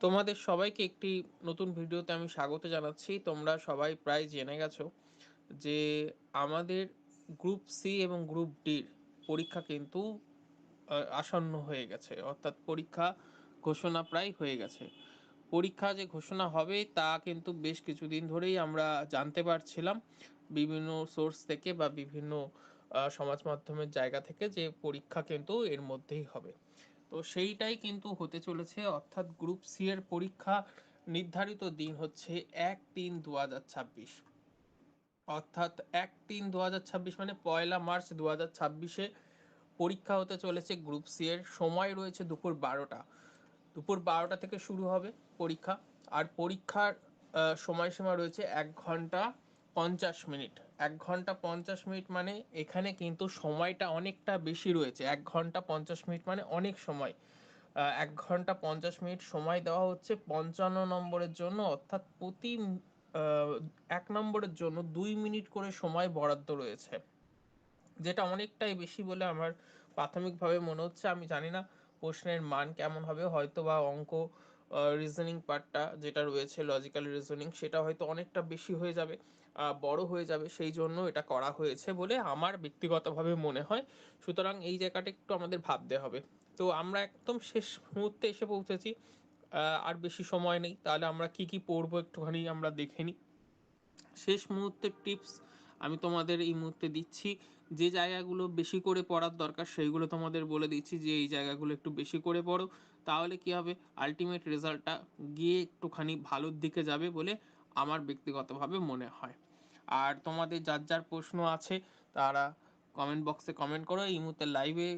তোমাদের সবাইকে একটি নতুন ভিডিওতে আমি স্বাগত জানাচ্ছি। তোমরা সবাই প্রায় জেনে গেছো যে আমাদের গ্রুপ সি এবং গ্রুপ ডির পরীক্ষা কিন্তু আসন্ন হয়ে গেছে। অর্থাৎ পরীক্ষা ঘোষণা প্রায় হয়ে গেছে। পরীক্ষা যে ঘোষণা হবে তা কিন্তু বেশ কিছুদিন ধরেই আমরা জানতে পারছিলাম। বিভিন্ন সোর্স থেকে বা বিভিন্ন সমাজ মাধ্যমের জায়গা থেকে যে পরীক্ষা কিন্তু এর মধ্যেই হবে। তো সেইটাই কিন্তু হতে চলেছে। অর্থাৎ গ্রুপ সি এর পরীক্ষা নির্ধারিত দিন হচ্ছে এক তিন দু হাজার ছাব্বিশ। অর্থাৎ এক তিন দু হাজার ছাব্বিশ মানে পয়লা মার্চ দু হাজার ছাব্বিশে পরীক্ষা হতে চলেছে গ্রুপ সি এর। সময় রয়েছে দুপুর বারোটা। দুপুর বারোটা থেকে শুরু হবে পরীক্ষা। আর পরীক্ষার সময়সীমা রয়েছে এক ঘণ্টা পঞ্চাশ মিনিট। এক ঘণ্টা পঞ্চাশ মিনিট মানে এখানে কিন্তু সময়টা অনেকটা বেশি রয়েছে। এক ঘণ্টা পঞ্চাশ মিনিট মানে অনেক সময়। এক ঘণ্টা পঞ্চাশ মিনিট সময় দেওয়া হচ্ছে পঞ্চান্ন নম্বরের জন্য, অর্থাৎ প্রতি এক নম্বরের জন্য দুই মিনিট করে সময় বরাদ্দ রয়েছে। যেটা অনেকটাই বেশি বলে আমার প্রাথমিকভাবে মনে হচ্ছে। আমি জানি না প্রশ্নের মান কেমন হবে, হয়তো বা অঙ্ক রিজনিং পার্টটা যেটা রয়েছে লজিক্যাল রিজনিং সেটা হয়তো অনেকটা বেশি হয়ে যাবে। বড় হয়ে যাবে সেই জন্য এটা করা হয়েছে বলে আমার ব্যক্তিগতভাবে মনে হয়। সুতরাং এই জায়গাটা একটু আমাদের ভাবতে হবে। তো আমরা একদম শেষ মুহূর্তে এসে পৌঁছেছি। আর বেশি সময় নেই। তাহলে আমরা কি কি পড়ব একটুখানি আমরা দেখে নিই। শেষ মুহূর্তের টিপস আমি তোমাদের এই মুহূর্তে দিচ্ছি। যে জায়গাগুলো বেশি করে পড়ার দরকার সেইগুলো তোমাদের বলে দিচ্ছি যে এই জায়গাগুলো একটু বেশি করে পড়ো। তাহলে কি হবে? আলটিমেট রেজাল্টটা গিয়ে একটুখানি ভালোর দিকে যাবে বলে আমার ব্যক্তিগতভাবে মনে হয়। আর তোমাদের যার যার প্রশ্ন আছে, তারা কমেন্ট বক্সে কমেন্ট করো। এই মুহূর্তে লাইভে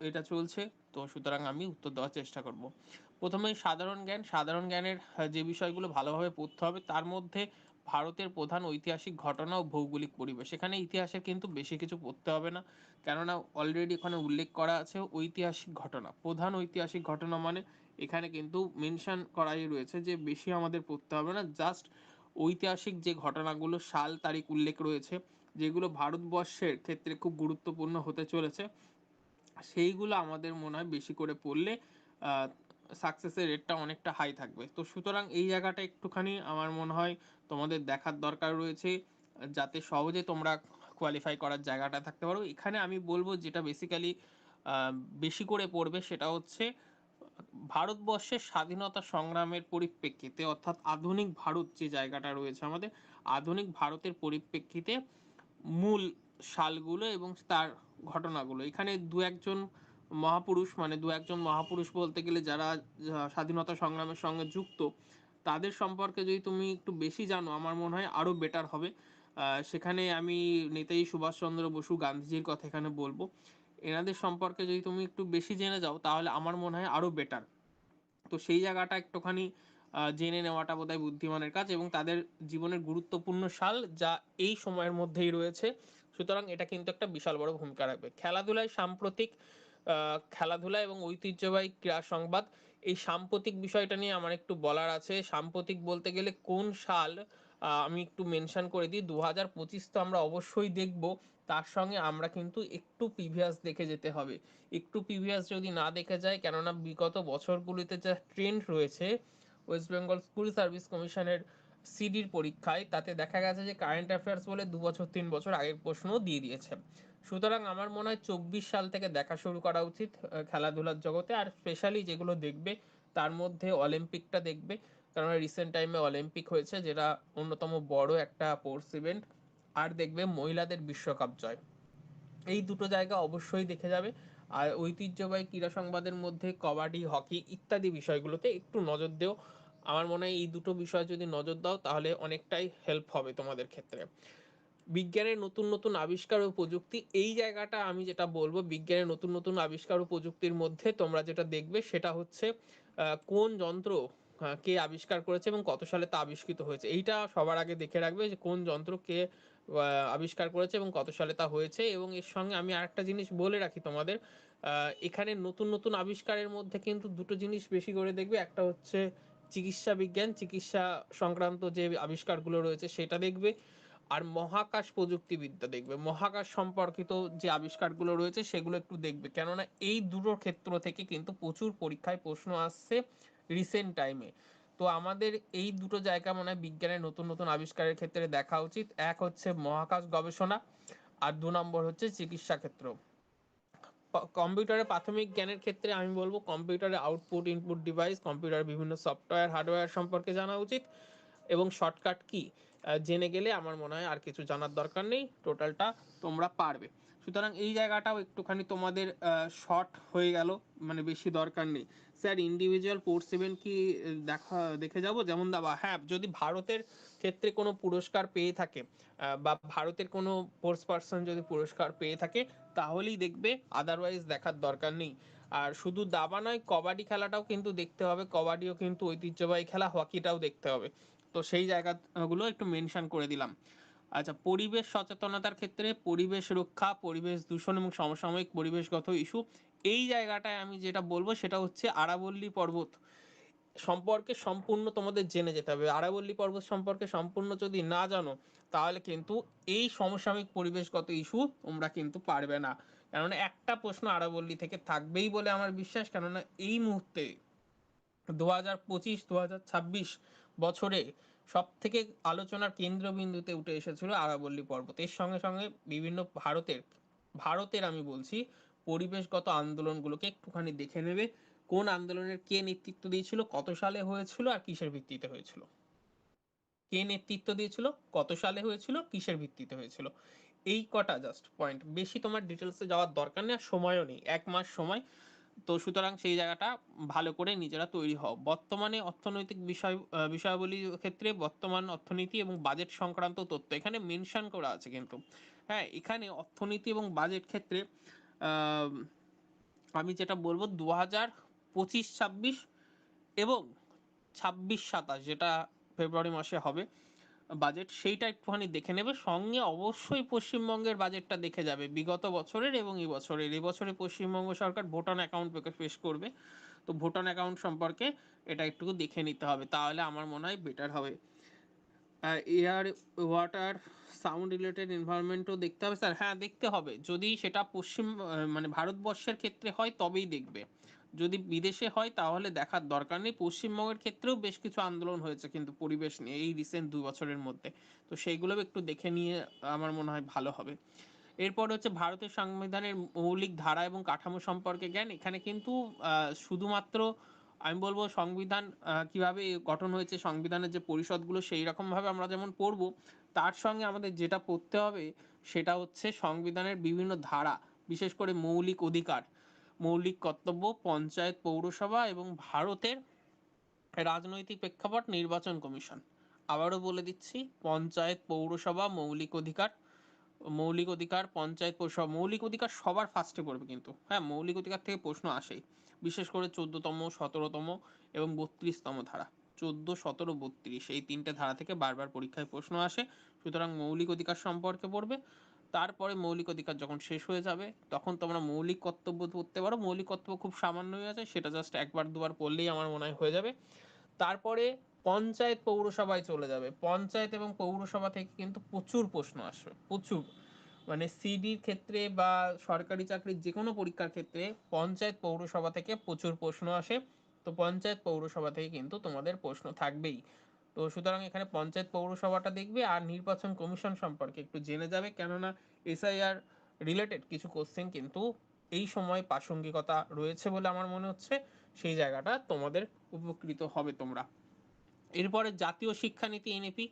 এটা চলছে, তো সুতরাং আমি উত্তর দেওয়ার চেষ্টা করব। প্রথমে সাধারণ জ্ঞান। সাধারণ জ্ঞানের যে বিষয়গুলো ভালোভাবে পড়তে হবে, তার মধ্যে ভারতের প্রধান ঐতিহাসিক ঘটনা ও ভৌগোলিক পরিবেশ। এখানে ইতিহাসের কিন্তু বেশি কিছু পড়তে হবে না, কেননা অলরেডি এখানে উল্লেখ করা আছে ঐতিহাসিক ঘটনা। প্রধান ঐতিহাসিক ঘটনা মানে এখানে কিন্তু মেনশন করাই রয়েছে যে বেশি আমাদের পড়তে হবে না জাস্ট ঐতিহাসিক যে ঘটনাগুলো সাল তারিখ উল্লেখ রয়েছে, যেগুলো ভারতবর্ষের ক্ষেত্রে খুব গুরুত্বপূর্ণ হতে চলেছে, সেইগুলো আমাদের মনে হয় বেশি করে পড়লে সাকসেসের রেটটা অনেকটা হাই থাকবে। তো সুতরাং এই জায়গাটা একটুখানি আমার মনে হয় তোমাদের দেখার দরকার রয়েছে, যাতে সহজে তোমরা কোয়ালিফাই করার জায়গাটা থাকতে পারো। এখানে আমি বলব যেটা বেসিক্যালি বেশি করে পড়বে সেটা হচ্ছে ভারতবর্ষের স্বাধীনতা সংগ্রামের পরিপ্রেক্ষিতে, অর্থাৎ আধুনিক ভারত যে জায়গাটা রয়েছে আমাদের, আধুনিক ভারতের পরিপ্রেক্ষিতে মূল সালগুলো এবং তার ঘটনাগুলো। এখানে দু একজন মহাপুরুষ মানে দু একজন মহাপুরুষ বলতে গেলে যারা স্বাধীনতা সংগ্রামের সঙ্গে যুক্ত, তাদের সম্পর্কে যদি তুমি একটু বেশি জানো, আমার মনে হয় আরও বেটার হবে। সেখানে আমি নেতাজি সুভাষচন্দ্র বসু গান্ধীজির কথা এখানে বলব। এনাদের সম্পর্কে যদি তুমি একটু বেশি জেনে যাও, তাহলে আমার মনে হয় আরও বেটার তো সেই জায়গাটা একটুখানি জেনে নেওয়াটা বোধহয় বুদ্ধিমানের কাজ এবং তাদের জীবনের গুরুত্বপূর্ণ সাল যা এই সময়ের মধ্যেই রয়েছে। সুতরাং এটা কিন্তু একটা বিশাল বড় ভূমিকা রাখবে। খেলাধুলায় সাম্প্রতিক খেলাধুলা এবং ঐতিহ্যবাহী ক্রীড়া সংবাদ, এই সাম্প্রতিক বিষয়টা নিয়ে আমার একটু বলার আছে। সাম্প্রতিক বলতে গেলে কোন সাল আমি একটু মেনশন করে দিই। দু হাজার পঁচিশ তো আমরা অবশ্যই দেখব। তার সঙ্গে আমরা কিন্তু একটু প্রিভিয়াস দেখে যেতে হবে। একটু প্রিভিয়াস যদি না দেখে যায় কেননা বিগত বছরগুলিতে যা ট্রেন্ড রয়েছে ওয়েস্ট বেঙ্গল স্কুল সার্ভিস কমিশনের সিডির পরীক্ষায়, তাতে দেখা গেছে যে কারেন্ট অ্যাফেয়ার্স বলে দু বছর, তিন বছর আগের প্রশ্নও দিয়ে দিয়েছে। সুতরাং আমার মনে হয় চব্বিশ সাল থেকে দেখা শুরু করা উচিত খেলাধুলার জগতে। আর স্পেশালি যেগুলো দেখবে, তার মধ্যে অলিম্পিকটা দেখবে। কারণ রিসেন্ট টাইমে অলিম্পিক হয়েছে, যেটা অন্যতম বড় একটা স্পোর্টস ইভেন্ট আর দেখবে মহিলাদের বিশ্বকাপ জয়। এই দুটো জায়গা অবশ্যই দেখে যাবে। আর ঐতিহ্যবাহী ক্রীড়া সংবাদের মধ্যে কবাডি, হকি ইত্যাদি বিষয়গুলোতে একটু নজর দেও। আমার মনে হয় এই দুটো বিষয় যদি নজর দাও, তাহলে অনেকটাই হেল্প হবে তোমাদের ক্ষেত্রে। বিজ্ঞানের নতুন নতুন আবিষ্কার ও প্রযুক্তি, এই জায়গাটা আমি যেটা বলব, বিজ্ঞানের নতুন নতুন আবিষ্কার ও প্রযুক্তির মধ্যে তোমরা যেটা দেখবে, সেটা হচ্ছে কোন যন্ত্র কে আবিষ্কার করেছে এবং কত সালে তা আবিষ্কৃত হয়েছে। এইটা সবার আগে দেখে রাখবে যে কোন যন্ত্র কে আবিষ্কার করেছে এবং কত সালে তা হয়েছে। এবং এর সঙ্গে আমি আরেকটা জিনিস বলে রাখি তোমাদের এখানে নতুন নতুন আবিষ্কারের মধ্যে কিন্তু দুটো জিনিস বেশি করে দেখবে। একটা হচ্ছে চিকিৎসা বিজ্ঞান, চিকিৎসা সংক্রান্ত যে আবিষ্কারগুলো রয়েছে সেটা দেখবে। আর মহাকাশ প্রযুক্তিবিদ্যা দেখবে। মহাকাশ সম্পর্কিত যে আবিষ্কারগুলো রয়েছে সেগুলো একটু দেখবে। কেননা এই দুটো ক্ষেত্র থেকে কিন্তু প্রচুর পরীক্ষায় প্রশ্ন আসছে রিসেন্ট টাইমে তো আমাদের এই দুটো জায়গা মনে হয় বিজ্ঞানের নতুন নতুন আবিষ্কারের ক্ষেত্রে দেখা উচিত। এক হচ্ছে মহাকাশ গবেষণা আর দু নম্বর হচ্ছে চিকিৎসা ক্ষেত্র। কম্পিউটারের প্রাথমিক জ্ঞানের ক্ষেত্রে আমি বলব কম্পিউটারের আউটপুট, ইনপুট ডিভাইস, কম্পিউটার বিভিন্ন সফটওয়্যার, হার্ডওয়্যার সম্পর্কে জানা উচিত। এবং শর্টকাট কি? জেনে গেলে আমার মনে হয় আর কিছু জানার দরকার নেই। টোটালটা তোমরা পারবে। সুতরাং এই জায়গাটাও একটুখানি তোমাদের শর্ট হয়ে গেল মানে বেশি দরকার নেই। স্যার ইন্ডিভিজুয়াল পোর্ট সেভেন কি দেখা, দেখে যাব? যেমন দাবা হ্যাঁ যদি ভারতের ক্ষেত্রে কোনো পুরস্কার পেয়ে থাকে বা ভারতের কোনো স্পোর্টস পার্সন যদি পুরস্কার পেয়ে থাকে, তাহলেই দেখবে আদারওয়াইজ দেখার দরকার নেই। আর শুধু দাবা নয়, কবাডি খেলাটাও কিন্তু দেখতে হবে। কবাডিও কিন্তু ঐতিহ্যবাহী খেলা, হকিটাও দেখতে হবে। তো সেই জায়গাগুলো একটু মেনশন করে দিলাম। আচ্ছা পরিবেশ সচেতনতার ক্ষেত্রে পরিবেশ রক্ষা, পরিবেশ দূষণ এবং সমসাময়িক পরিবেশগত ইস্যু এই জায়গাটায় আমি যেটা বলব সেটা হচ্ছে আরাবল্লী পর্বত সম্পর্কে সম্পূর্ণ তোমাদের জেনে যেতে হবে। আরাবল্লী পর্বত সম্পর্কে সম্পূর্ণ যদি না জানো, তাহলে কিন্তু এই সমসাময়িক পরিবেশগত ইস্যু তোমরা কিন্তু পারবে না। কেননা একটা প্রশ্ন আরাবল্লী থেকে থাকবেই বলে আমার বিশ্বাস, কেননা এই মুহূর্তে দু হাজার পঁচিশ দু হাজার ছাব্বিশ বছরে সব থেকে আলোচনার কেন্দ্রবিন্দুতে উঠে এসেছিল আরাবল্লী পর্বত। এর সঙ্গে সঙ্গে বিভিন্ন ভারতের ভারতের আমি বলছি পরিবেশগত আন্দোলনগুলোকে একটুখানি দেখে নেবে। কোন আন্দোলনের কে নেতৃত্ব দিয়েছিল, কত সালে হয়েছিল আর কিসের ভিত্তিতে হয়েছিল? কে নেতৃত্ব দিয়েছিল, কত সালে হয়েছিল, কিসের ভিত্তিতে হয়েছিল? এই কটা জাস্ট পয়েন্ট বেশি তোমার ডিটেলসে যাওয়ার দরকার নেই আর সময়ও নেই। এক মাস সময়। তো সুতরাং সেই জায়গাটা ভালো করে নিজেরা তৈরি হও। বর্তমানে অর্থনৈতিক বিষয় বিষয়াবলীর ক্ষেত্রে বর্তমান অর্থনীতি এবং বাজেট সংক্রান্ত তথ্য এখানে মেনশন করা আছে কিন্তু। হ্যাঁ এখানে অর্থনীতি এবং বাজেট ক্ষেত্রে আমি যেটা বলব দু হাজার পঁচিশ, ছাব্বিশ এবং ছাব্বিশ, সাতাশ যেটা ফেব্রুয়ারি মাসে হবে বাজেট সেইটা একটুখানি দেখে নেবে। সঙ্গে অবশ্যই পশ্চিমবঙ্গের বাজেটটা দেখে যাবে বিগত বছরের এবং এই বছরের। এই বছরে পশ্চিমবঙ্গ সরকার ভোটান অ্যাকাউন্ট পেশ করবে। তো ভোটান অ্যাকাউন্ট সম্পর্কে এটা একটু দেখে নিতে হবে। তাহলে আমার মনে হয় বেটার হবে। এয়ার, ওয়াটার, সাউন্ড রিলেটেড এনভায়রনমেন্টও দেখতে হবে। স্যার হ্যাঁ দেখতে হবে। যদি সেটা পশ্চিম মানে ভারতবর্ষের ক্ষেত্রে হয়, তবেই দেখবে। যদি বিদেশে হয়, তাহলে দেখার দরকার নেই। পশ্চিমবঙ্গের ক্ষেত্রেও বেশ কিছু আন্দোলন হয়েছে কিন্তু পরিবেশ নিয়ে এই রিসেন্ট দুই বছরের মধ্যে। তো সেইগুলো একটু দেখে নিয়ে আমার মনে হয় ভালো হবে। এরপর হচ্ছে ভারতের সংবিধানের মৌলিক ধারা এবং কাঠামো সম্পর্কে জ্ঞান। এখানে কিন্তু শুধুমাত্র আমি বলব সংবিধান কীভাবে গঠন হয়েছে, সংবিধানের যে পরিষদগুলো সেই রকমভাবে আমরা যেমন পড়ব, তার সঙ্গে আমাদের যেটা পড়তে হবে সেটা হচ্ছে সংবিধানের বিভিন্ন ধারা, বিশেষ করে মৌলিক অধিকার, মৌলিক কর্তব্য, পঞ্চায়েত পৌরসভা এবং ভারতের রাজনৈতিক প্রেক্ষাপট নির্বাচন কমিশন। আবারও বলে দিচ্ছি, পঞ্চায়েত পৌরসভা মৌলিক অধিকার মৌলিক অধিকার, পঞ্চায়েত পৌরসভা মৌলিক অধিকার সবার ফার্স্টে পড়বে কিন্তু। হ্যাঁ মৌলিক অধিকার থেকে প্রশ্ন আসেই। বিশেষ করে চোদ্দতম, সতেরোতম এবং বত্রিশতম ধারা। চোদ্দ, সতেরো, বত্রিশ এই তিনটে ধারা থেকে বারবার পরীক্ষায় প্রশ্ন আসে, সুতরাং মৌলিক অধিকার সম্পর্কে পড়বে। তারপরে মৌলিক অধিকার যখন শেষ হয়ে যাবে, তখন তোমরা মৌলিক কর্তব্য পড়তে পারো। মৌলিক কর্তব্য খুব সামান্য হয়ে আছে, সেটা জাস্ট একবার, দুবার পড়লেই আমার মনে হয় হয়ে যাবে। তারপরে পঞ্চায়েত পৌরসভায় চলে যাবে। পঞ্চায়েত এবং পৌরসভা থেকে কিন্তু প্রচুর প্রশ্ন আসবে, প্রচুর। মানে সিডির ক্ষেত্রে বা সরকারি চাকরির যে কোনো পরীক্ষার ক্ষেত্রে পঞ্চায়েত পৌরসভা থেকে প্রচুর প্রশ্ন আসে। তো পঞ্চায়েত পৌরসভা থেকে কিন্তু তোমাদের প্রশ্ন থাকবেই। তো সুতরাং এখানে পঞ্চায়েত পৌরসভাটা দেখবে আর নির্বাচন কমিশন সম্পর্কে একটু জেনে যাবে। কেননা এসআইআর রিলেটেড কিছু কোশ্চেন কিন্তু এই সময় প্রাসঙ্গিকতা রয়েছে বলে আমার মনে হচ্ছে। সেই জায়গাটা তোমাদের উপকৃত হবে তোমরা। এরপরে জাতীয় শিক্ষানীতি এনএপি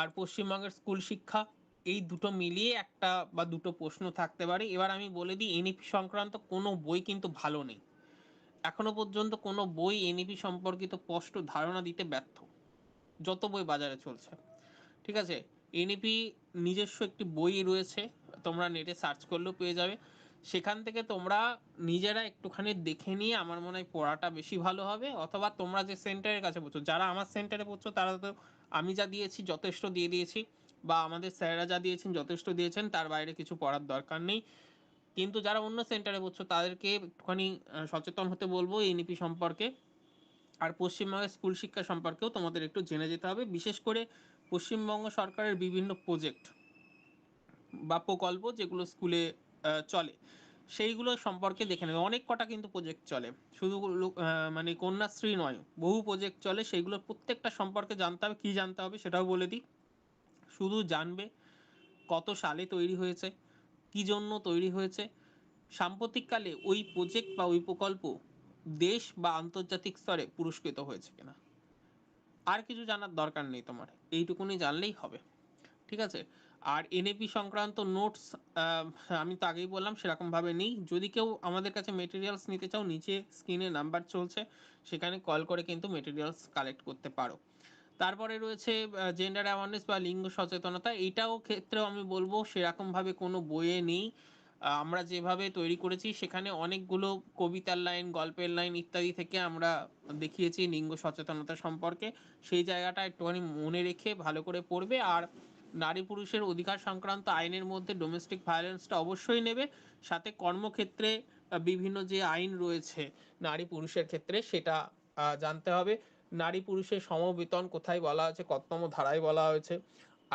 আর পশ্চিমবঙ্গের স্কুল শিক্ষা। এই দুটো মিলিয়ে একটা বা দুটো প্রশ্ন থাকতে পারে। এবার আমি বলে দিই এনইপি সংক্রান্ত কোনো বই কিন্তু ভালো নেই। এখনও পর্যন্ত কোনো বই এনইপি সম্পর্কিত স্পষ্ট ধারণা দিতে ব্যর্থ। যত বই বাজারে চলছে। ঠিক আছে? এনইপি নিজস্ব একটি বই রয়েছে, তোমরা নেটে সার্চ করলেও পেয়ে যাবে। সেখান থেকে তোমরা নিজেরা একটুখানি দেখে নিয়ে আমার মনে হয় পড়াটা বেশি ভালো হবে, অথবা তোমরা যে সেন্টারের কাছে পড়ছো, যারা আমার সেন্টারে পড়ছো, তারা তো আমি যা দিয়েছি, যথেষ্ট দিয়ে দিয়েছি। বা আমাদের স্যাররা যা দিয়েছেন, যথেষ্ট দিয়েছেন, তার বাইরে কিছু পড়ার দরকার নেই। কিন্তু যারা অন্য সেন্টারে পড়ছো, তাদেরকে একটুখানি সচেতন হতে বলব এনইপি সম্পর্কে। আর পশ্চিমবঙ্গের স্কুল শিক্ষা সম্পর্কেও তোমাদের একটু জেনে যেতে হবে। বিশেষ করে পশ্চিমবঙ্গ সরকারের বিভিন্ন প্রজেক্ট বা প্রকল্প যেগুলো স্কুলে চলে, সেইগুলো সম্পর্কে দেখে নেবে। অনেক কটা কিন্তু প্রজেক্ট চলে। শুধু মানে কন্যাশ্রী নয়, বহু প্রজেক্ট চলে। সেইগুলোর প্রত্যেকটা সম্পর্কে জানতে হবে, কি জানতে হবে সেটাও বলে দিই। শুধু জানবে কত সালে তৈরি হয়েছে, কি জন্য তৈরি হয়েছে। সাম্প্রতিককালে ওই প্রজেক্ট বা ওই প্রকল্প দেশ বা আন্তর্জাতিক স্তরে পুরস্কৃত হয়েছে কিনা। আর কিছু জানার দরকার নেই তোমার, এইটুকুনি জানলেই হবে। ঠিক আছে? আর এনএপি সংক্রান্ত নোটস আমি তো আগেই বললাম সেরকম ভাবে নেই। যদি কেউ আমাদের কাছে মেটেরিয়ালস নিতে চাও, নিচে স্ক্রিনে নাম্বার চলছে, সেখানে কল করে কিন্তু মেটেরিয়ালস কালেক্ট করতে পারো। তারপরে রয়েছে জেন্ডার অ্যাওয়ারনেস বা লিঙ্গ সচেতনতা, এটাও ক্ষেত্রেও আমি বলব সেরকমভাবে কোনো বইয়ে নেই। আমরা যেভাবে তৈরি করেছি, সেখানে অনেকগুলো কবিতার লাইন, গল্পের লাইন ইত্যাদি থেকে আমরা দেখিয়েছি লিঙ্গ সচেতনতা সম্পর্কে। সেই জায়গাটা একটুখানি মনে রেখে ভালো করে পড়বে। আর নারী পুরুষের অধিকার সংক্রান্ত আইনের মধ্যে ডোমেস্টিক ভায়োলেন্সটা অবশ্যই নেবে। সাথে কর্মক্ষেত্রে বিভিন্ন যে আইন রয়েছে নারী পুরুষের ক্ষেত্রে, সেটা জানতে হবে। নারী পুরুষের সমবেতন কোথায় বলা আছে কততম ধারায় বলা হয়েছে,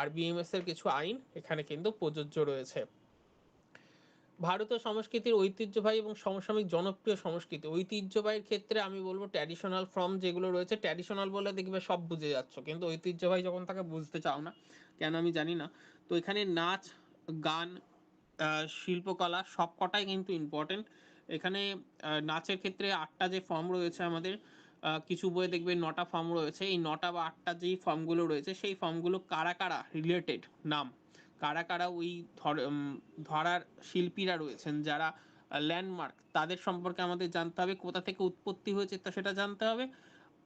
আর বিএমএস এর কিছু আইন এখানে কিন্তু প্রযোজ্য রয়েছে। ভারতীয় সংস্কৃতির ঐতিহ্যবাহী এবং সমসাময়িক জনপ্রিয় সংস্কৃতি। ঐতিহ্যবাহীর ক্ষেত্রে আমি বলব ট্র্যাডিশনাল ফর্ম যেগুলো রয়েছে ট্র্যাডিশনাল বলে দেখবে সব বুঝে যাচ্ছ, কিন্তু ঐতিহ্যবাহী যখন তাকে বুঝতে চাও না, কেন আমি জানি না। তো এখানে নাচ, গান শিল্পকলা সব কটাই কিন্তু ইম্পর্টেন্ট এখানে নাচের ক্ষেত্রে আটটা যে ফর্ম রয়েছে আমাদের কিছু বইয়ে দেখবে, নটা ফর্ম রয়েছে। এই নটা বা আটটা যেই ফর্মগুলো রয়েছে, সেই ফর্মগুলো কারা কারা রিলেটেড নাম? কারা কারা ওই ধর- ধরার শিল্পীরা রয়েছেন, যারা ল্যান্ডমার্ক তাদের সম্পর্কে আমাদের জানতে হবে। কোথা থেকে উৎপত্তি হয়েছে তা সেটা জানতে হবে।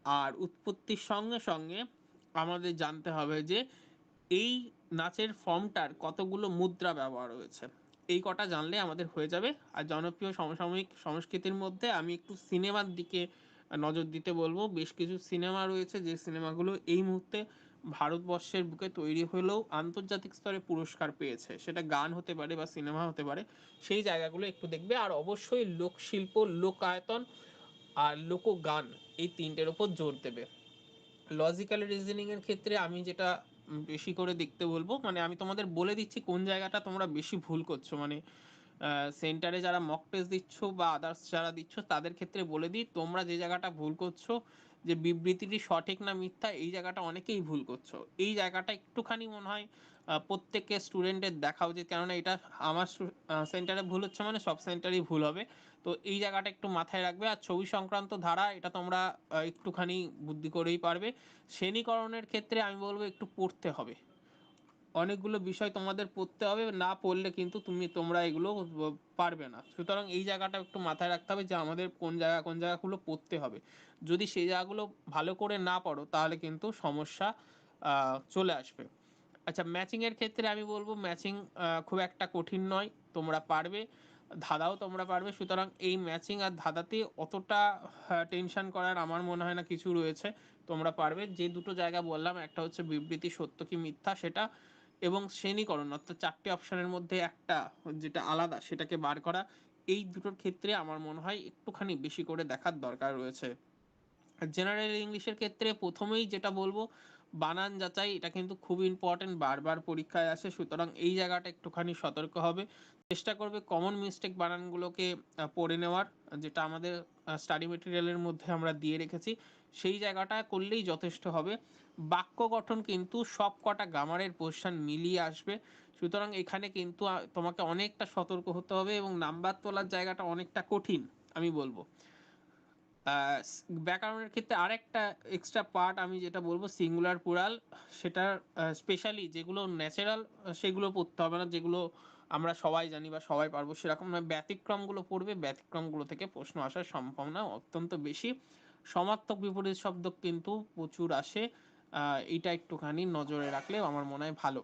আর উৎপত্তির সঙ্গে সঙ্গে আমাদের জানতে হবে যে, এই নাচের ফর্মটার কতগুলো মুদ্রা ব্যবহার হয়েছে। এই কটা জানলে আমাদের হয়ে যাবে। আর জনপ্রিয় সমসাময়িক সংস্কৃতির মধ্যে আমি একটু সিনেমার দিকে নজর দিতে বলব, বেশ কিছু সিনেমা রয়েছে যে সিনেমাগুলো এই মুহূর্তে ভারতবর্ষের বুকে তৈরি হলেও আন্তর্জাতিক স্তরে পুরস্কার পেয়েছে। সেটা গান হতে পারে বা সিনেমা হতে পারে, সেই জায়গাগুলো একটু দেখবে। আর অবশ্যই লোকশিল্প, লোকায়তন আর লোকগান এই তিনটের ওপর জোর দেবে। লজিক্যাল রিজনিং এর ক্ষেত্রে আমি যেটা বেশি করে দেখতে বলব মানে আমি তোমাদের বলে দিচ্ছি কোন জায়গাটা তোমরা বেশি ভুল করছ। মানে সেন্টারে যারা মক টেস্ট দিচ্ছ বা আদার্স যারা দিচ্ছ তাদের ক্ষেত্রে বলে দিই তোমরা যে জায়গাটা ভুল করছ যে বিবৃতিটি সঠিক না মিথ্যা এই জায়গাটা অনেকেই ভুল করছ। এই জায়গাটা একটুখানি মনে হয় আহ, প্রত্যেকের স্টুডেন্টের দেখা উচিত কেননা এটা আমার সেন্টারে ভুল হচ্ছে মানে সব সেন্টারেই ভুল হবে। তো এই জায়গাটা একটু মাথায় রাখবে আর ছবি সংক্রান্ত ধারা এটা তোমরা একটুখানি বুদ্ধি করেই পারবে। শ্রেণীকরণের ক্ষেত্রে আমি বলব একটু পড়তে হবে। অনেকগুলো বিষয় তোমাদের পড়তে হবে, না পড়লে কিন্তু তুমি, তোমরা এগুলো পারবে না। সুতরাং এই জায়গাটা একটু মাথায় রাখতে হবে যে আমাদের কোন জায়গা, কোন জায়গাগুলো পড়তে হবে। যদি সেই জায়গাগুলো ভালো করে না পড়ো, তাহলে কিন্তু সমস্যা চলে আসবে। আচ্ছা ম্যাচিং এর ক্ষেত্রে আমি বলব ম্যাচিং খুব একটা কঠিন নয়, তোমরা পারবে, ধাঁধাও তোমরা পারবে। সুতরাং এই ম্যাচিং আর ধাঁধাতে অতটা টেনশন করার আমার মনে হয় না কিছু রয়েছে, তোমরা পারবে। যে দুটো জায়গা বললাম, একটা হচ্ছে বিবৃতি সত্য কি মিথ্যা, সেটা এবং শ্রেণীকরণ, অর্থাৎ চারটে অপশনের মধ্যে একটা যেটা আলাদা সেটাকে বার করা, এই দুটোর ক্ষেত্রে আমার মনে হয় একটুখানি বেশি করে দেখার দরকার রয়েছে। জেনারেল ইংলিশের ক্ষেত্রে প্রথমেই যেটা বলব, বানান যাচাই, এটা কিন্তু খুব ইম্পর্টেন্ট বারবার পরীক্ষায় আসে, সুতরাং এই জায়গাটা একটুখানি সতর্ক হবে। চেষ্টা করবে কমন মিস্টেক বানানগুলোকে পড়ে নেওয়ার, যেটা আমাদের স্টাডি মেটেরিয়ালের মধ্যে আমরা দিয়ে রেখেছি। সেই জায়গাটা করলেই যথেষ্ট হবে। বাক্য গঠন কিন্তু সব কটা গ্রামারের পোর্শন মিলিয়ে আসবে। সুতরাং এখানে কিন্তু তোমাকে অনেকটা সতর্ক হতে হবে এবং নাম্বার তোলার জায়গাটা অনেকটা কঠিন, আমি বলব। ব্যাকরণের ক্ষেত্রে আরেকটা এক্সট্রা পার্ট আমি যেটা বলব সিঙ্গুলার পুরাল সেটা স্পেশালি যেগুলো ন্যাচারাল সেগুলো পড়তে হবে না, যেগুলো আমরা সবাই জানি বা সবাই পারব সেরকম নয়। ব্যতিক্রমগুলো পড়বে, ব্যতিক্রমগুলো থেকে প্রশ্ন আসার সম্ভাবনা অত্যন্ত বেশি। সমার্থক বিপরীত শব্দ কিন্তু প্রচুর আসে এটা একটুখানি নজরে রাখলে আমার মনে হয় ভালো।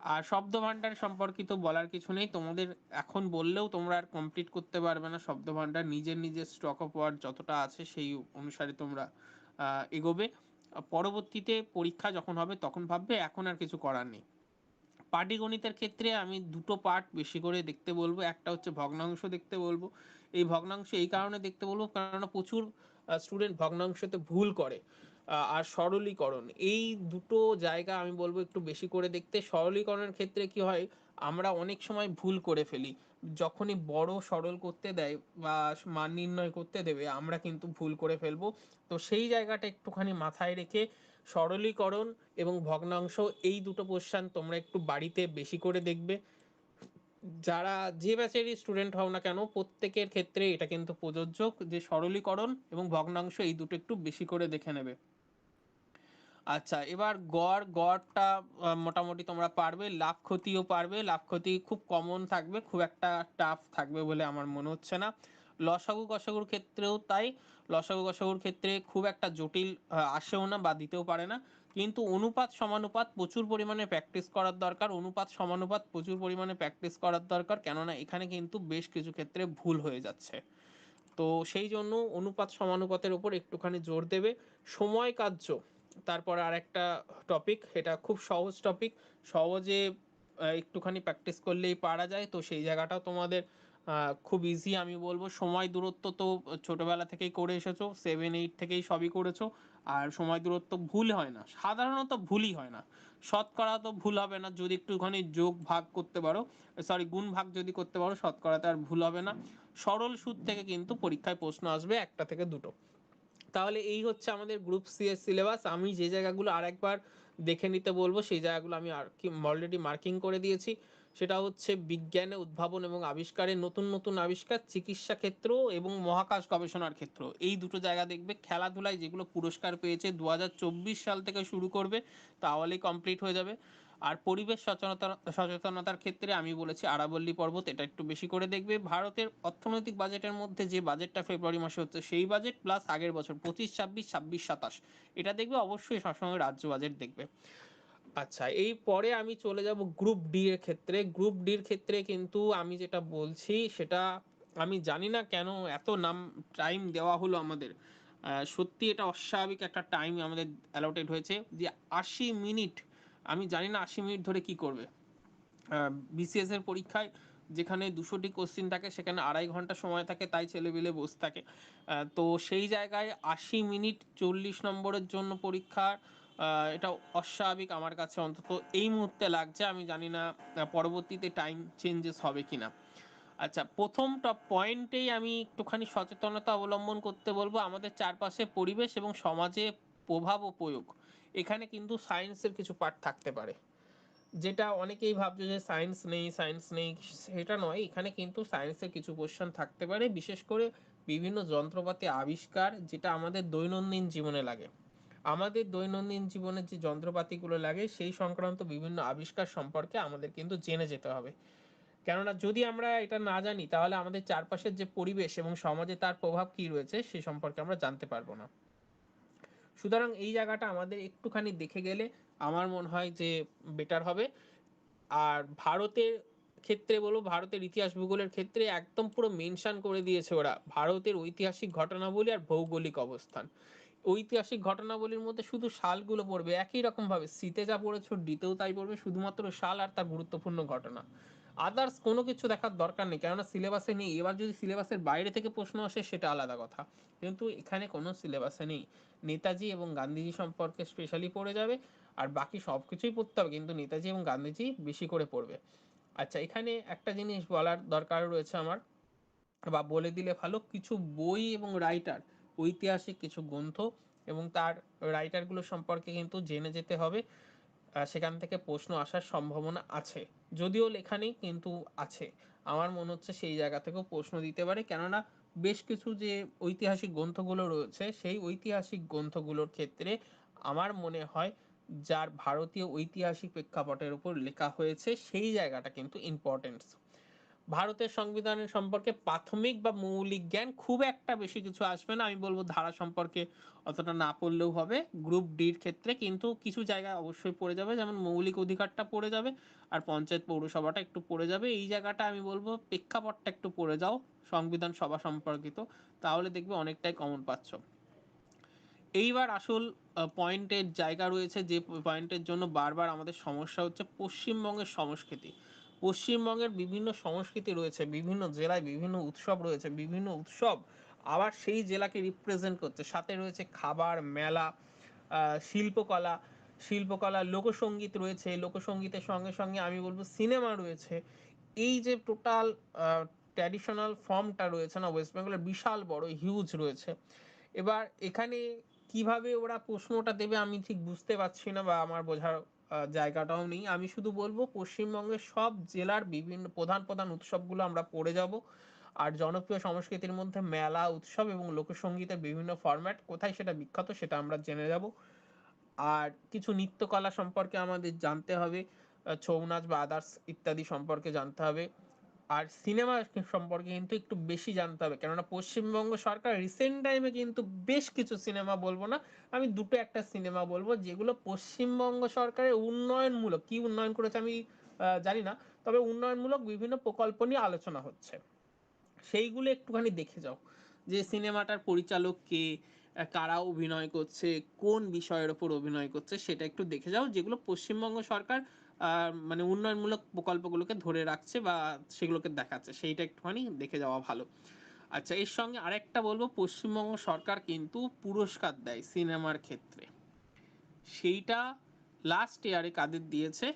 আর শব্দ ভান্ডার সম্পর্কিত বলার কিছু নেই, তোমাদের এখন বললেও তোমরা আর কমপ্লিট করতে পারবে না শব্দ ভান্ডার নিজের নিজের স্টক অফ ওয়ার্ড যতটা আছে সেই অনুসারে তোমরা এগোবে। পরবর্তীতে পরীক্ষা যখন হবে তখন ভাববে, এখন আর কিছু করার নেই। পাটিগণিতের ক্ষেত্রে আমি দুটো পার্ট বেশি করে দেখতে বলব, একটা হচ্ছে ভগ্নাংশ দেখতে বলব। এই ভগ্নাংশ এই কারণে দেখতে বলব কারণ প্রচুর স্টুডেন্ট ভগ্নাংশতে ভুল করে আর সরলীকরণ। এই দুটো জায়গা আমি বলব একটু বেশি করে দেখতে। সরলীকরণের ক্ষেত্রে কি হয়, আমরা অনেক সময় ভুল করে ফেলি। যখনই বড় সরল করতে দেয় বা মান নির্ণয় করতে দেবে, আমরা কিন্তু ভুল করে ফেলব। তো সেই জায়গাটা একটুখানি মাথায় রেখে সরলীকরণ এবং ভগ্নাংশ, এই দুটো কোশ্চান তোমরা একটু বাড়িতে বেশি করে দেখবে। যারা যে ব্যাচেরই স্টুডেন্ট হও না কেন, প্রত্যেকের ক্ষেত্রে এটা কিন্তু প্রযোজ্য যে সরলীকরণ এবং ভগ্নাংশ এই দুটো একটু বেশি করে দেখে নেবে। আচ্ছা এবার গড়, গড়টা মোটামুটি তোমরা পারবে, লাভ ক্ষতিও পারবে, লাভ ক্ষতি খুব কমন থাকবে, খুব একটা টাফ থাকবে বলে আমার মনে হচ্ছে না। লসাগু, গসাগুর ক্ষেত্রেও তাই, লসাগু, গসাগুর ক্ষেত্রে খুব একটা জটিল আসেও না বা দিতেও পারে না। কিন্তু অনুপাত সমানুপাত প্রচুর পরিমাণে প্র্যাকটিস করার দরকার, অনুপাত সমানুপাত প্রচুর পরিমাণে প্র্যাকটিস করার দরকার, কেননা এখানে কিন্তু বেশ কিছু ক্ষেত্রে ভুল হয়ে যাচ্ছে। তো সেই জন্য অনুপাত সমানুপাতের উপর একটুখানি জোর দেবে। সময় কার্য, তারপর আর একটা টপিক এটা খুব সহজ টপিক সহজে একটুখানি প্র্যাকটিস করলেই পারা যায়। তো সেই জায়গাটাও তোমাদের খুব ইজি আমি বলব। সময় দূরত্ব তো ছোটবেলা থেকেই করে এসেছ সেভেন এইট থেকেই সবই করেছ। আর সময় দূরত্ব ভুল হয় না, সাধারণত ভুলই হয় না। শতকরা তো ভুল হবে না, যদি একটুখানি যোগ ভাগ করতে পারো সরি গুণ ভাগ যদি করতে পারো, শতকরাতে আর ভুল হবে না। সরল সুদ থেকে কিন্তু পরীক্ষায় প্রশ্ন আসবে একটা থেকে দুটো। তাহলে এই হচ্ছে আমাদের গ্রুপ সি এর সিলেবাস আমি যে জায়গাগুলো আরেকবার দেখে নিতে বলব, সেই জায়গাগুলো আমি আর কি অলরেডি মার্কিং করে দিয়েছি। সেটা হচ্ছে বিজ্ঞানে উদ্ভাবন এবং আবিষ্কারের নতুন নতুন আবিষ্কার, চিকিৎসা ক্ষেত্র এবং মহাকাশ গবেষণার ক্ষেত্র। এই দুটো জায়গা দেখবে। খেলাধুলায় যেগুলো পুরস্কার পেয়েছে দু হাজার চব্বিশ সাল থেকে শুরু করবে, তাহলেই কমপ্লিট হয়ে যাবে। আর পরিবেশ সচেতনতা, সচেতনতার ক্ষেত্রে আমি বলেছি আরাবল্লী পর্বত, এটা একটু বেশি করে দেখবে। ভারতের অর্থনৈতিক বাজেটের মধ্যে যে বাজেটটা ফেব্রুয়ারি মাসে হচ্ছে, সেই বাজেট প্লাস আগের বছর, পঁচিশ, ছাব্বিশ ছাব্বিশ, সাতাশ। এটা দেখবে অবশ্যই সবসময় রাজ্য বাজেট দেখবে। আচ্ছা এই পরে আমি চলে যাব গ্রুপ ডি এর ক্ষেত্রে। গ্রুপ ডির ক্ষেত্রে কিন্তু আমি যেটা বলছি, সেটা আমি জানি না কেন এত নাম টাইম দেওয়া হলো আমাদের। সত্যি এটা অস্বাভাবিক একটা টাইম আমাদের অ্যালোটেড হয়েছে যে আশি মিনিট, আমি জানি না আশি মিনিট ধরে কি করবে। বিসিএস এর পরীক্ষায় যেখানে দুশোটি কোশ্চিন থাকে, সেখানে আড়াই ঘণ্টা সময় থাকে, তাই ছেলেপিলে বসে থাকে। তো সেই জায়গায় আশি মিনিট চল্লিশ নম্বরের জন্য পরীক্ষার এটা অস্বাভাবিক আমার কাছে অন্তত এই মুহূর্তে লাগছে, আমি জানি না পরবর্তীতে টাইম চেঞ্জেস হবে কিনা। আচ্ছা প্রথম টপ পয়েন্টেই আমি একটুখানি সচেতনতা অবলম্বন করতে বলব। আমাদের চারপাশে পরিবেশ এবং সমাজে প্রভাব ও প্রয়োগ, এখানে কিন্তু সায়েন্সের কিছু পার্ট থাকতে পারে। যেটা অনেকেই ভাবছে যে সায়েন্স নেই সায়েন্স নেই, সেটা নয়, এখানে কিন্তু সায়েন্সের কিছু কোশ্চেন থাকতে পারে। বিশেষ করে বিভিন্ন যন্ত্রপাতি আবিষ্কার, যেটা আমাদের দৈনন্দিন জীবনে লাগে। আমাদের দৈনন্দিন জীবনে যে যন্ত্রপাতিগুলো লাগে, সেই সংক্রান্ত বিভিন্ন আবিষ্কার সম্পর্কে আমাদের কিন্তু জেনে যেতে হবে। কেননা যদি আমরা এটা না জানি, তাহলে আমাদের চারপাশের যে পরিবেশ এবং সমাজে তার প্রভাব কি রয়েছে, সে সম্পর্কে আমরা জানতে পারব না। সুতরাং এই জায়গাটা আমাদের একটুখানি দেখে গেলে আমার মনে হয় যে বেটার হবে। আর ভারতের ক্ষেত্রে বলো, ভারতের ইতিহাস ভূগোলের ক্ষেত্রে একদম পুরো মেনশন করে দিয়েছে ওরা, ভারতের ঐতিহাসিক ঘটনাবলী আর ভৌগোলিক অবস্থান। ঐতিহাসিক ঘটনাবলীর মধ্যে শুধু সালগুলো পড়বে, একই রকম ভাবে শীতে যা পড়েছো, ডিতেও তাই পড়বে, শুধুমাত্র সাল আর তার গুরুত্বপূর্ণ ঘটনা। আদার্স কোনো কিছু দেখার দরকার নেই, কেননা সিলেবাসে নেই। এবার যদি সিলেবাসের বাইরে থেকে প্রশ্ন আসে, সেটা আলাদা কথা। কিন্তু এখানে কোনো সিলেবাসে নেই। নেতাজি এবং গান্ধীজি সম্পর্কে স্পেশালি পড়ে যাবে, আর বাকি সব কিছুই পড়তে হবে, কিন্তু নেতাজি এবং গান্ধীজি বেশি করে পড়বে। আচ্ছা এখানে একটা জিনিস বলার দরকার রয়েছে আমার, বা বলে দিলে ভালো, কিছু বই এবং রাইটার ঐতিহাসিক কিছু গ্রন্থ এবং তার রাইটারগুলো সম্পর্কে কিন্তু জেনে যেতে হবে। সেখান থেকে প্রশ্ন আসার সম্ভাবনা আছে। যদিও লেখা নেই কিন্তু আছে। আমার মনে হচ্ছে সেই জায়গা থেকেও প্রশ্ন দিতে পারে। কেননা বেশ কিছু যে ঐতিহাসিক গ্রন্থগুলো রয়েছে, সেই ঐতিহাসিক গ্রন্থগুলোর ক্ষেত্রে আমার মনে হয় যার ভারতীয় ঐতিহাসিক প্রেক্ষাপটের উপর লেখা হয়েছে, সেই জায়গাটা কিন্তু ইম্পর্টেন্স ভারতের সংবিধানের সম্পর্কে প্রাথমিক বা মৌলিক জ্ঞান খুব একটা বেশি কিছু আসবে না। আমি বলব ধারা সম্পর্কে অতটা না পড়লেও হবে। গ্রুপ ডির ক্ষেত্রে কিন্তু কিছু জায়গায় অবশ্যই পড়ে যাবে। যেমন মৌলিক অধিকারটা পড়ে যাবে আর পঞ্চায়েত পৌরসভাটা একটু পড়ে যাবে। এই জায়গাটা আমি বলব প্রেক্ষাপটটা একটু পড়ে যাও সংবিধান সভা সম্পর্কিত, তাহলে দেখবে অনেকটাই কমন পাচ্ছ। এইবার আসল পয়েন্টের জায়গা রয়েছে যে পয়েন্টের জন্য বারবার আমাদের সমস্যা হচ্ছে পশ্চিমবঙ্গের সংস্কৃতি। পশ্চিমবঙ্গের বিভিন্ন সংস্কৃতি রয়েছে, বিভিন্ন জেলায় বিভিন্ন উৎসব রয়েছে, বিভিন্ন উৎসব আবার সেই জেলাকে রিপ্রেজেন্ট করছে। সাথে রয়েছে খাবার, মেলা শিল্পকলা শিল্পকলা লোকসঙ্গীত রয়েছে লোকসঙ্গীতের সঙ্গে সঙ্গে আমি বলব সিনেমা রয়েছে। এই যে টোটাল ট্র্যাডিশনাল ফর্মটা রয়েছে না ওয়েস্ট বেঙ্গলের বিশাল বড় হিউজ রয়েছে। এবার এখানে কীভাবে ওরা প্রশ্নটা দেবে আমি ঠিক বুঝতে পারছি না বা আমার বোঝার জায়গাটাও নেই। আমি শুধু বলব, পশ্চিমবঙ্গের সব জেলার বিভিন্ন প্রধান প্রধান উৎসবগুলো আমরা পড়ে যাব। আর জনপ্রিয় সংস্কৃতির মধ্যে মেলা, উৎসব এবং লোকসঙ্গীতের বিভিন্ন ফরম্যাট কোথায় সেটা বিখ্যাত সেটা আমরা জেনে যাব। আর কিছু নৃত্যকলা সম্পর্কে আমাদের জানতে হবে ছৌ নাচ বা আদার্স ইত্যাদি সম্পর্কে জানতে হবে। আর সিনেমা সম্পর্কে কিন্তু একটু বেশি জানতে হবে। কেননা পশ্চিমবঙ্গ সরকার রিসেন্ট টাইমে কিন্তু বেশ কিছু সিনেমা বলব না, আমি দুটো একটা সিনেমা বলব যেগুলো পশ্চিমবঙ্গ সরকারের উন্নয়নমূলক, কি উন্নয়ন করেছে আমি জানি না, তবে উন্নয়নমূলক বিভিন্ন প্রকল্প নিয়ে আলোচনা হচ্ছে। সেইগুলো একটুখানি দেখে যাও, যে সিনেমাটার পরিচালক কে কারা অভিনয় করছে, কোন বিষয়ের ওপর অভিনয় করছে, সেটা একটু দেখে যাও, যেগুলো পশ্চিমবঙ্গ সরকার মানে উন্নয়নমূলক প্রকল্পগুলোকে ধরে রাখছে বা সেগুলোকে দেখাচ্ছে। সেইটা একটুখানি দেখে যাওয়া ভালো। আচ্ছা এর সঙ্গে আরেকটা বলব, পশ্চিমবঙ্গ সরকার কিন্তু পুরস্কার দেয় সিনেমার ক্ষেত্রে। সেইটা লাস্ট ইয়ারে কাদের দিয়েছে?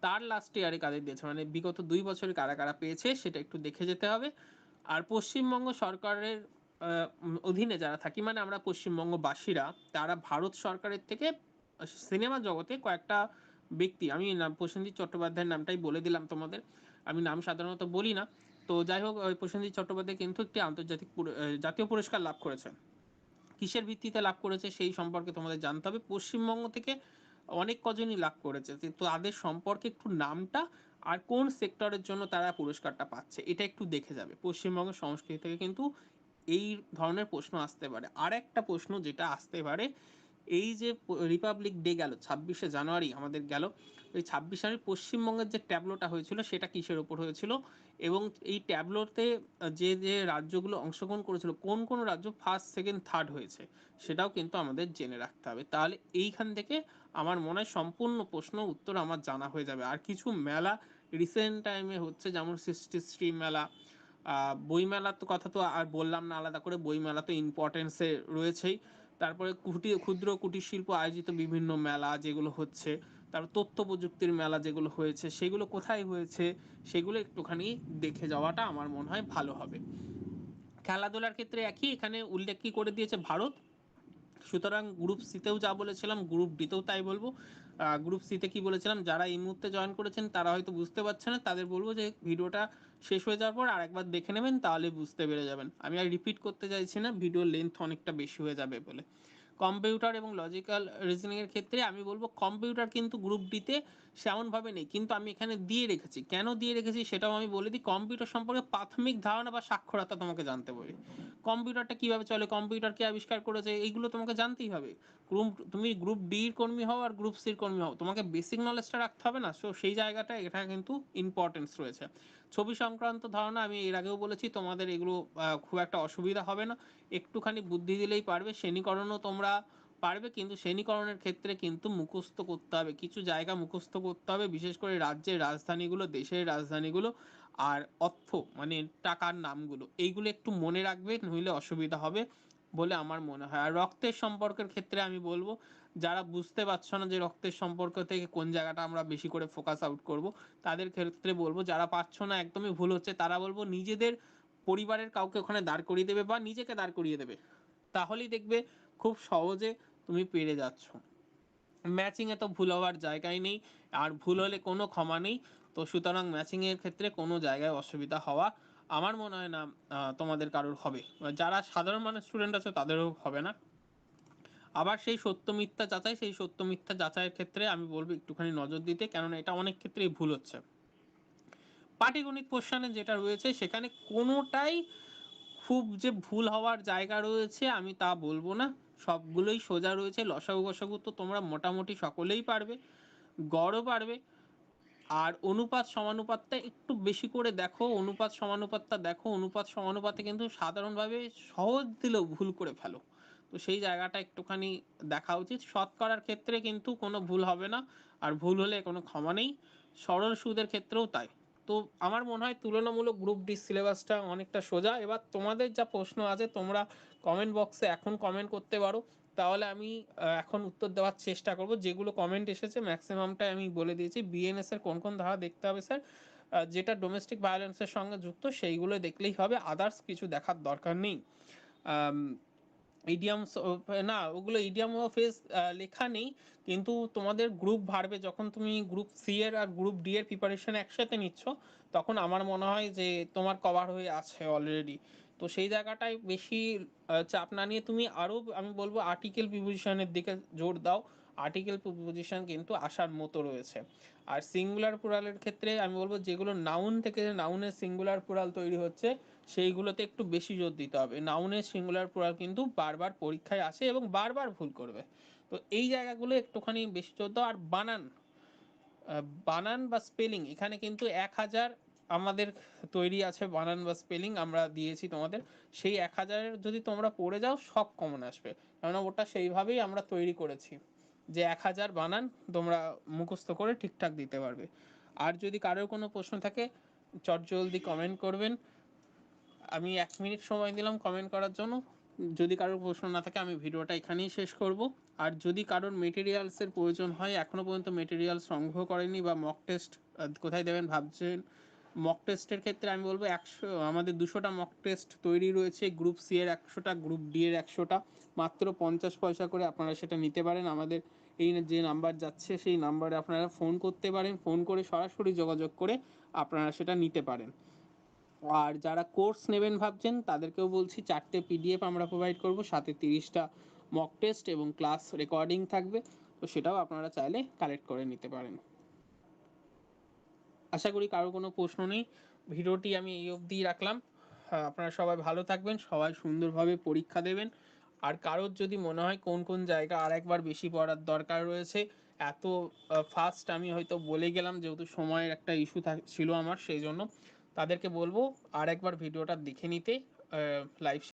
তার লাস্ট ইয়ারে কাদের দিয়েছে? মানে বিগত দুই বছরে কারা কারা পেয়েছে, সেটা একটু দেখে যেতে হবে। আর পশ্চিমবঙ্গ সরকারের অধীনে যারা থাকি মানে আমরা পশ্চিমবঙ্গবাসীরা, তারা ভারত সরকারের থেকে সিনেমা জগতে কয়েকটা ব্যক্তি। আমি নাম, প্রসেনজিৎ চট্টোপাধ্যায়ের নামটাই বলে দিলাম তোমাদের। আমি নাম সাধারণত বলি না। তো যাই হোক প্রসেনজিৎ চট্টোপাধ্যায় কিন্তু একটি আন্তর্জাতিক জাতীয় পুরস্কার লাভ করেছে কিসের ভিত্তিতে লাভ করেছে সেই সম্পর্কে তোমাদের জানতে হবে। পশ্চিমবঙ্গ থেকে অনেক কজনই লাভ করেছে। তো তাদের সম্পর্কে একটু নামটা আর কোন সেক্টরের জন্য তারা পুরস্কারটা পাচ্ছে, এটা একটু দেখে যাবে। পশ্চিমবঙ্গের সংস্কৃতি থেকে কিন্তু এই ধরনের প্রশ্ন আসতে পারে। আর একটা প্রশ্ন যেটা আসতে পারে এই যে রিপাবলিক ডে গেল, ছাব্বিশে জানুয়ারি আমাদের গেল ওই ছাব্বিশ জানুয়ারি পশ্চিমবঙ্গের যে ট্যাবলোটা হয়েছিল সেটা কিসের ওপর হয়েছিল? এবং এই ট্যাবলোতে যে যে রাজ্যগুলো অংশগ্রহণ করেছিল, কোন কোন রাজ্য ফার্স্ট সেকেন্ড থার্ড হয়েছে? সেটাও কিন্তু আমাদের জেনে রাখতে হবে। তাহলে এইখান থেকে আমার মনে হয় সম্পূর্ণ প্রশ্ন, উত্তর আমার জানা হয়ে যাবে। আর কিছু মেলা রিসেন্ট টাইমে হচ্ছে, যেমন সৃষ্টি শ্রী মেলা বইমেলার তো কথা তো আর বললাম না, আলাদা করে বইমেলা তো ইম্পর্টেন্সে রয়েছেই। তারপরে কুটির ক্ষুদ্র কুটির শিল্প আয়োজিত বিভিন্ন মেলা যেগুলো হচ্ছে, তারপর তথ্য প্রযুক্তির মেলা যেগুলো হয়েছে, সেগুলো কোথায় হয়েছে, সেগুলো একটুখানি দেখে যাওয়াটা আমার মনে হয় ভালো হবে। খেলাধুলার ক্ষেত্রে একই, এখানে উল্লেখ কি করে দিয়েছে ভারত? সুতরাং গ্রুপ সিতেও যা বলেছিলাম গ্রুপ ডিতেও তাই বলব। গ্রুপ সিতে কি বলেছিলাম, যারা এই মুহূর্তে জয়েন করেছেন, তারা হয়তো বুঝতে পারছে না, তাদের বলব যে ভিডিওটা শেষ হয়ে যাওয়ার পর আরেকবার দেখে নেবেন, তাহলে বুঝতে পেরে যাবেন। আমি আর রিপিট করতে চাইছি না ভিডিও লেন্থ অনেকটা বেশি হয়ে যাবে বলে। কম্পিউটার এবং লজিক্যাল রিজনিং এর ক্ষেত্রে আমি বলব কম্পিউটার কিন্তু গ্রুপ ডিতে সেমনভাবে নেই। কিন্তু আমি এখানে দিয়ে রেখেছি। কেন দিয়ে রেখেছি সেটাও আমি বলে দিই। কম্পিউটার সম্পর্কে প্রাথমিক ধারণা বা সাক্ষরতা তোমাকে জানতে হবে। কম্পিউটারটা কীভাবে চলে? কম্পিউটার কে আবিষ্কার করেছে? এইগুলো তোমাকে জানতেই হবে। গ্রুপ তুমি গ্রুপ ডির কর্মী হও আর গ্রুপ সির কর্মী হও। তোমাকে বেসিক নলেজটা রাখতে হবে না। সো সেই জায়গাটা, এটা কিন্তু ইম্পর্টেন্স রয়েছে। ছবি সংক্রান্ত ধারণা আমি এর আগেও বলেছি। তোমাদের এগুলো খুব একটা অসুবিধা হবে না। একটুখানি বুদ্ধি দিলেই পারবে। শ্রেণীকরণও তোমরা পারবে, কিন্তু শ্রেণীকরণের ক্ষেত্রে কিন্তু মুখস্থ করতে হবে। কিছু জায়গা মুখস্থ করতে হবে, বিশেষ করে রাজ্যের রাজধানীগুলো, দেশের রাজধানীগুলো, আর অর্থ মানে টাকার নামগুলো। এইগুলো একটু মনে রাখবে, নইলে অসুবিধা হবে বলে আমার মনে হয়। আর রক্তের সম্পর্কের ক্ষেত্রে আমি বলব, যারা বুঝতে পারছ না যে রক্তের সম্পর্ক থেকে কোন জায়গাটা আমরা বেশি করে ফোকাস আউট করব, তাদের ক্ষেত্রে বলব, যারা পারছ না, একদমই ভুল হচ্ছে, তারা বলব নিজেদের পরিবারের কাউকে ওখানে দাঁড় করিয়ে দেবে বা নিজেকে দাঁড় করিয়ে দেবে, তাহলেই দেখবে খুব সহজে তুমি পেরে যাচ্ছ। ম্যাচিং এ তো ভুল হওয়ার জায়গাই নেই, আর ভুল হলে কোনো ক্ষমা নেই। তো সুতরাং ম্যাচিং এর ক্ষেত্রে কোনো জায়গায় অসুবিধা হওয়া আমার মনে হয় না তোমাদের কারোর হবে। যারা সাধারণ মানুষ স্টুডেন্ট আছে, তাদেরও হবে না। আবার সেই সত্য মিথ্যা যাচাই, সেই সত্য মিথ্যা যাচাইয়ের ক্ষেত্রে আমি বলব একটুখানি নজর দিতে, কেননা এটা অনেক ক্ষেত্রেই ভুল হচ্ছে। পাটিগণিত কোশ্চানে যেটা রয়েছে, সেখানে কোনোটাই খুব যে ভুল হওয়ার জায়গা রয়েছে আমি তা বলব না। সবগুলোই সোজা রয়েছে। লসাগু গসাগু তো তোমরা মোটামুটি সকলেই পারবে, গড়ও পারবে। আর অনুপাত সমানুপাতটা একটু বেশি করে দেখো। অনুপাত সমানুপাতটা দেখো। অনুপাত সমানুপাতে কিন্তু সাধারণভাবে সহজ দিলেও ভুল করে ফেলো। তো সেই জায়গাটা একটুখানি দেখা উচিত। শতকরার ক্ষেত্রে কিন্তু কোনো ভুল হবে না। আর ভুল হলে কোনো ক্ষমা নেই। সরল সুদের ক্ষেত্রেও তাই। তো আমার মনে হয় তুলনামূলক গ্রুপ ডি সিলেবাসটা অনেকটা সোজা। এবার তোমাদের যা প্রশ্ন আছে, তোমরা কমেন্ট বক্সে এখন কমেন্ট করতে পারো। তাহলে আমি এখন উত্তর দেওয়ার চেষ্টা করব। যেগুলো কমেন্ট এসেছে ম্যাক্সিমামটাই আমি বলে দিয়েছি। বিএনএস এর কোন কোন ধারা দেখতে হবে স্যার যেটা ডোমেস্টিক ভায়োলেন্সের সঙ্গে যুক্ত, সেইগুলো দেখলেই হবে। আদার্স কিছু দেখার দরকার নেই। ইডিয়াম না, ওগুলো ইডিয়াম ও ফেস লেখা নেই, কিন্তু তোমাদের গ্রুপ বাড়বে। যখন তুমি গ্রুপ সি এর আর গ্রুপ ডি এর প্রিপারেশন একসাথে নিচ্ছ, তখন আমার মনে হয় যে তোমার কভার হয়ে আছে অলরেডি তো সেই জায়গাটায় বেশি চাপ না নিয়ে তুমি আরও আমি বলব আর্টিকেল প্রিপোজিশনের দিকে জোর দাও। আর্টিকেল প্রিপোজিশন কিন্তু আসার মতো রয়েছে। আর সিঙ্গুলার প্লুরালের ক্ষেত্রে আমি বলব যেগুলো নাউন থেকে নাউনের সিঙ্গুলার প্লুরাল তৈরি হচ্ছে সেইগুলোতে একটু বেশি জোর দিতে হবে। নাউনের সিঙ্গুলার প্লুরাল কিন্তু বারবার পরীক্ষায় আসে এবং বারবার ভুল করবে। তো এই জায়গাগুলো একটুখানি বেশি জোর দাও। আর বানান বানান বা স্পেলিং এখানে কিন্তু এক হাজার আমাদের তৈরি আছে বানান বা স্পেলিং আমরা দিয়েছি তোমাদের। সেই এক হাজারের যদি তোমরা পড়ে যাও, সব কমন আসবে। কেননা ওটা সেইভাবেই আমরা তৈরি করেছি যে এক হাজার বানান, তোমরা মুখস্থ করে ঠিকঠাক দিতে পারবে। আর যদি কারোর কোনো প্রশ্ন থাকে চটজলদি কমেন্ট করবেন। আমি এক মিনিট সময় দিলাম কমেন্ট করার জন্য। যদি কারোর প্রশ্ন না থাকে, আমি ভিডিওটা এখানেই শেষ করব। আর যদি কারোর মেটেরিয়ালসের প্রয়োজন হয়, এখনও পর্যন্ত মেটেরিয়াল সংগ্রহ করেনি বা মক টেস্ট কোথায় দেবেন ভাবছেন? মক টেস্টের ক্ষেত্রে আমি বলব একশো, আমাদের দুশোটা মক টেস্ট তৈরি রয়েছে। গ্রুপ সি এর একশোটা গ্রুপ ডি এর একশোটা। মাত্র পঞ্চাশ পয়সা করে আপনারা সেটা নিতে পারেন। আমাদের এই যে নাম্বার যাচ্ছে, সেই নাম্বারে আপনারা ফোন করতে পারেন। ফোন করে সরাসরি যোগাযোগ করে আপনারা সেটা নিতে পারেন। আর যারা কোর্স নেবেন ভাবছেন তাদেরকেও বলছি চারটে পিডিএফ আমরা প্রোভাইড করব সাথে তিরিশটা মক টেস্ট এবং ক্লাস রেকর্ডিং থাকবে। তো সেটাও আপনারা চাইলে কালেক্ট করে নিতে পারেন। আশা করি কারও কোনো প্রশ্ন নেই। ভিডিওটি আমি এই অবধি রাখলাম। হ্যাঁ, আপনারা সবাই ভালো থাকবেন সবাই সুন্দরভাবে পরীক্ষা দেবেন। আর কারোর যদি মনে হয় কোন কোন জায়গা আর একবার বেশি পড়ার দরকার রয়েছে এত ফাস্ট আমি হয়তো বলে গেলাম যেহেতু সময়ের একটা ইস্যু ছিল আমার সেই জন্য। তাদেরকে বলব আর একবার ভিডিওটা দেখে নিতে লাইভ